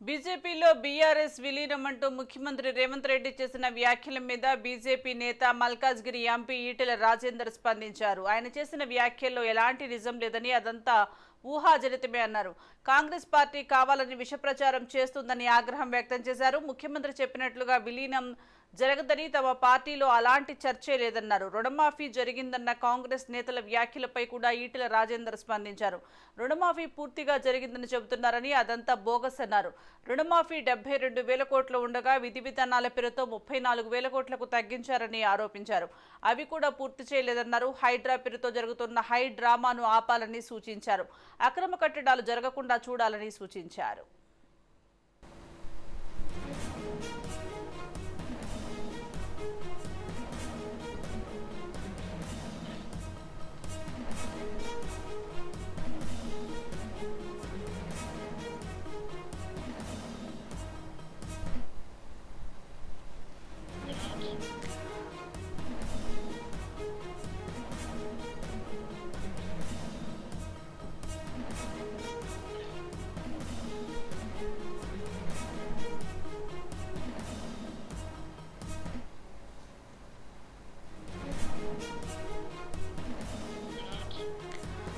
బీజేపీలో బీఆర్ఎస్ విలీనం అంటూ ముఖ్యమంత్రి రేవంత్ రెడ్డి చేసిన వ్యాఖ్యల మీద బీజేపీ నేత మల్కాజ్గిరి ఎంపీ ఈటెల రాజేందర్ స్పందించారు. ఆయన చేసిన వ్యాఖ్యల్లో ఎలాంటి నిజం లేదని అదంతా ఊహాజనితమే అన్నారు. కాంగ్రెస్ పార్టీ కావాలని విషప్రచారం చేస్తుందని ఆగ్రహం వ్యక్తం చేశారు. ముఖ్యమంత్రి చెప్పినట్లుగా విలీనం జరగదని తమ పార్టీలో అలాంటి చర్చే లేదన్నారు. రుణమాఫీ జరిగిందన్న కాంగ్రెస్ నేతల వ్యాఖ్యలపై కూడా ఈటెల రాజేందర్ స్పందించారు. రుణమాఫీ పూర్తిగా జరిగిందని చెబుతున్నారని అదంతా బోగస్ అన్నారు. రుణమాఫీ డెబ్బై రెండు వేల కోట్లు ఉండగా విధి విధానాల పేరుతో ముప్పై నాలుగు వేల కోట్లకు తగ్గించారని ఆరోపించారు. అవి కూడా పూర్తి చేయలేదన్నారు. హైడ్రా పేరుతో జరుగుతున్న హై డ్రామాను ఆపాలని సూచించారు. అక్రమ కట్టడాలు జరగకుండా చూడాలని సూచించారు.